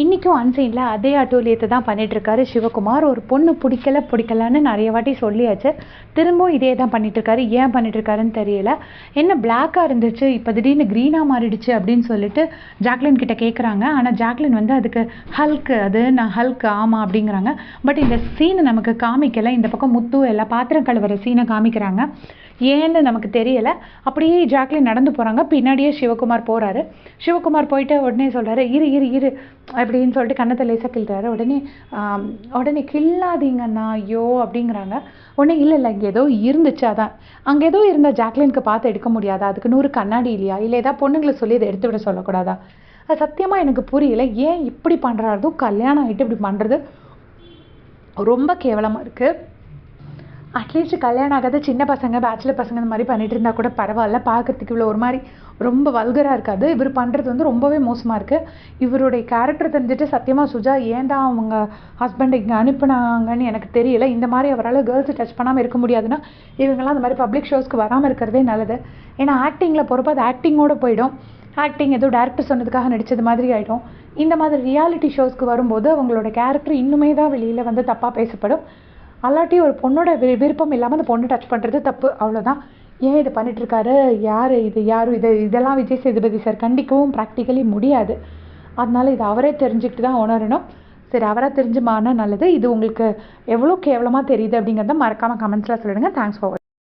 இன்றைக்கும் அன்சைனில் அதே அட்டூழியத்தை தான் பண்ணிகிட்ருக்காரு சிவகுமார். ஒரு பொண்ணு பிடிக்கல பிடிக்கலான்னு நிறைய வாட்டி சொல்லியாச்சு. திரும்பவும் இதே தான் பண்ணிகிட்ருக்காரு ஏன் பண்ணிகிட்ருக்காருன்னு தெரியல. என்ன பிளாக்காக இருந்துச்சு இப்போ திடீர்னு க்ரீனாக மாறிடுச்சு அப்படின்னு சொல்லிட்டு ஜாக்லின் கிட்ட கேட்குறாங்க ஆனால் ஜாக்லின் வந்து அதுக்கு ஹல்க் அது நான் ஹல்க் ஆமாம் அப்படிங்கிறாங்க. பட் இந்த சீனை நமக்கு காமிக்கலை. இந்த பக்கம் முத்து எல்லாம் பாத்திரம் கழுவுற சீனை காமிக்கிறாங்க. ஏன்னு நமக்கு தெரியலை. அப்படியே ஜாக்லின் நடந்து போகிறாங்க பின்னாடியே சிவகுமார் போகிறாரு சிவகுமார் போயிட்டு உடனே சொல்கிறாரு இரு இரு இரு அப்படின்னு சொல்லிட்டு கண்ணத்தை லேசாக கிள்றாரு. உடனே உடனே கில்லாதீங்கண்ணா ஐயோ அப்படிங்கிறாங்க. உடனே இல்லை இல்லை இங்கே ஏதோ இருந்துச்சு அதான். அங்கே ஏதோ இருந்தால் ஜாக்லினுக்கு பார்த்து எடுக்க முடியாதா? அதுக்கு நூறு கண்ணாடி இல்லையா? இல்லை ஏதாவது பொண்ணுங்களை சொல்லி அதை எடுத்து விட சொல்லக்கூடாதா? அது சத்தியமாக எனக்கு புரியல. ஏன் இப்படி பண்ணுறாரு கல்யாணம் ஆகிட்டு இப்படி பண்ணுறது ரொம்ப கேவலமாக இருக்குது அட்லீஸ்ட் கல்யாணம் ஆகாத சின்ன பசங்க பேச்சுலர் பசங்க இந்த மாதிரி பண்ணிட்டு இருந்தால் கூட பரவாயில்ல. பார்க்கறதுக்கு இவ்வளோ ஒரு மாதிரி ரொம்ப வல்கராக இருக்காது. இவர் பண்ணுறது வந்து ரொம்பவே மோசமாக இருக்குது இவருடைய கேரக்டர் தெரிஞ்சுட்டு சத்தியமாக சுஜா ஏன் தான் அவங்க ஹஸ்பண்டை இங்கே அனுப்புனாங்கன்னு எனக்கு தெரியல. இந்த மாதிரி அவரால் கேர்ள்ஸை டச் பண்ணாமல் இருக்க முடியாதுன்னா இவங்கெல்லாம் அந்த மாதிரி பப்ளிக் ஷோஸ்க்கு வராமல் இருக்கிறதே நல்லது. ஏன்னா ஆக்டிங்கில் போகிறப்ப அது ஆக்டிங்கோடு போயிடும். ஆக்டிங் ஏதோ டேரக்டர் சொன்னதுக்காக நடித்தது மாதிரி ஆகிடும் இந்த மாதிரி ரியாலிட்டி ஷோஸ்க்கு வரும்போது அவங்களோட கேரக்டர் இன்னுமே தான் வெளியில் வந்து தப்பாக பேசப்படும். அல்லாட்டி ஒரு பொண்ணோட வி விருப்பம் இல்லாமல் அந்த பொண்ணை டச் பண்ணுறது தப்பு. அவ்வளோதான் ஏன் இதை பண்ணிகிட்ருக்காரு யார் இது? யாரும் இது? இதெல்லாம் விஜய் சேதுபதி சார் கண்டிக்கவும் ப்ராக்டிக்கலி முடியாது. அதனால் இது அவரே தெரிஞ்சுக்கிட்டு தான் உணரணும் சரி அவராக தெரிஞ்சுமானா நல்லது. இது உங்களுக்கு எவ்வளோ கேவலமாக தெரியுது அப்படிங்கிறத மறக்காமல் கமெண்ட்ஸில் சொல்லிடுங்க. Thanks for